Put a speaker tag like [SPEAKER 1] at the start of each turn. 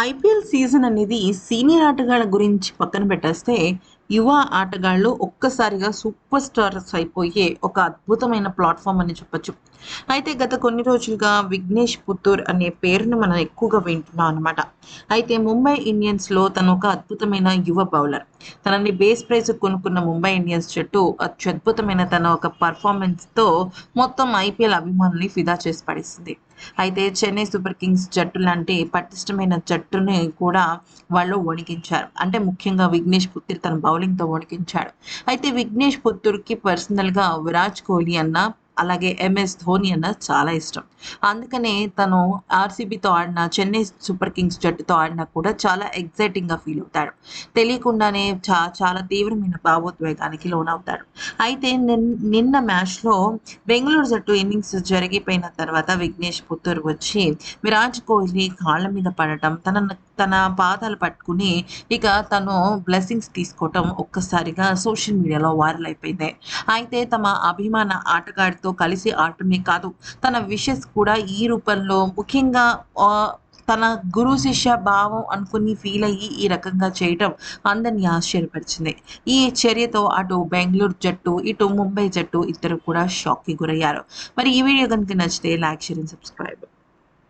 [SPEAKER 1] IPL season అనేది senior ఆటగాళ్ళ గురించి పక్కన పెట్టేస్తే యువ ఆటగాళ్ళు ఒక్కసారిగా సూపర్ స్టార్స్ అయిపోయే ఒక అద్భుతమైన ప్లాట్ఫామ్ అని చెప్పొచ్చు. అయితే గత కొన్ని రోజులుగా విఘ్నేష్ పుత్తూర్ అనే పేరుని మనం ఎక్కువగా వింటున్నాం అనమాట అయితే ముంబై ఇండియన్స్లో తను ఒక అద్భుతమైన యువ బౌలర్. తనని బేస్ ప్రైజ్ కొనుక్కున్న ముంబై ఇండియన్స్ జట్టు అత్యద్భుతమైన తన ఒక పర్ఫార్మెన్స్తో మొత్తం ఐపీఎల్ అభిమానుల్ని ఫిదా చేసి పడేసింది. అయితే చెన్నై సూపర్ కింగ్స్ జట్టు లాంటి పటిష్టమైన జట్టుని కూడా వాళ్ళు వణికించారు. అంటే ముఖ్యంగా విఘ్నేష్ పుత్తూర్ తన బౌలింగ్తో వణికించాడు అయితే విఘ్నేష్ పుత్తూర్కి పర్సనల్గా విరాట్ కోహ్లీ అన్న అలాగే ఎంఎస్ ధోని అన్న చాలా ఇష్టం. అందుకనే తను ఆర్సీబీతో ఆడిన చెన్నై సూపర్ కింగ్స్ జట్టుతో ఆడినా కూడా చాలా ఎగ్జైటింగ్గా ఫీల్ అవుతాడు. తెలియకుండానే చా చాలా తీవ్రమైన భావోద్వేగానికి లోనవుతాడు. అయితే నిన్- నిన్న మ్యాచ్లో బెంగళూరు జట్టు ఇన్నింగ్స్ జరిగిపోయిన తర్వాత విఘ్నేష్ పుత్తూరు వచ్చి విరాట్ కోహ్లీ కాళ్ళ మీద పడటం తన తన పాదాలు పట్టుకుని ఇక తను బ్లెస్సింగ్స్ తీసుకోవటం ఒక్కసారిగా సోషల్ మీడియాలో వైరల్ అయిపోయింది. అయితే తమ అభిమాన ఆటగాడితో తో కలిసి ఆడటమే కాదు తన విషెస్ కూడా ఈ రూపంలో ముఖ్యంగా ఆ, తన గురు శిష్య భావం అనుకుని ఫీల్ అయ్యి ఈ రకంగా చేయటం అందరినీ ఆశ్చర్యపరిచింది. ఈ చర్యతో అటు బెంగళూరు జట్టు ఇటు ముంబై జట్టు ఇద్దరు కూడా షాక్కి గురయ్యారు. మరి ఈ వీడియో కనుక నచ్చితే లైక్ షేర్ అండ్ సబ్స్క్రైబ్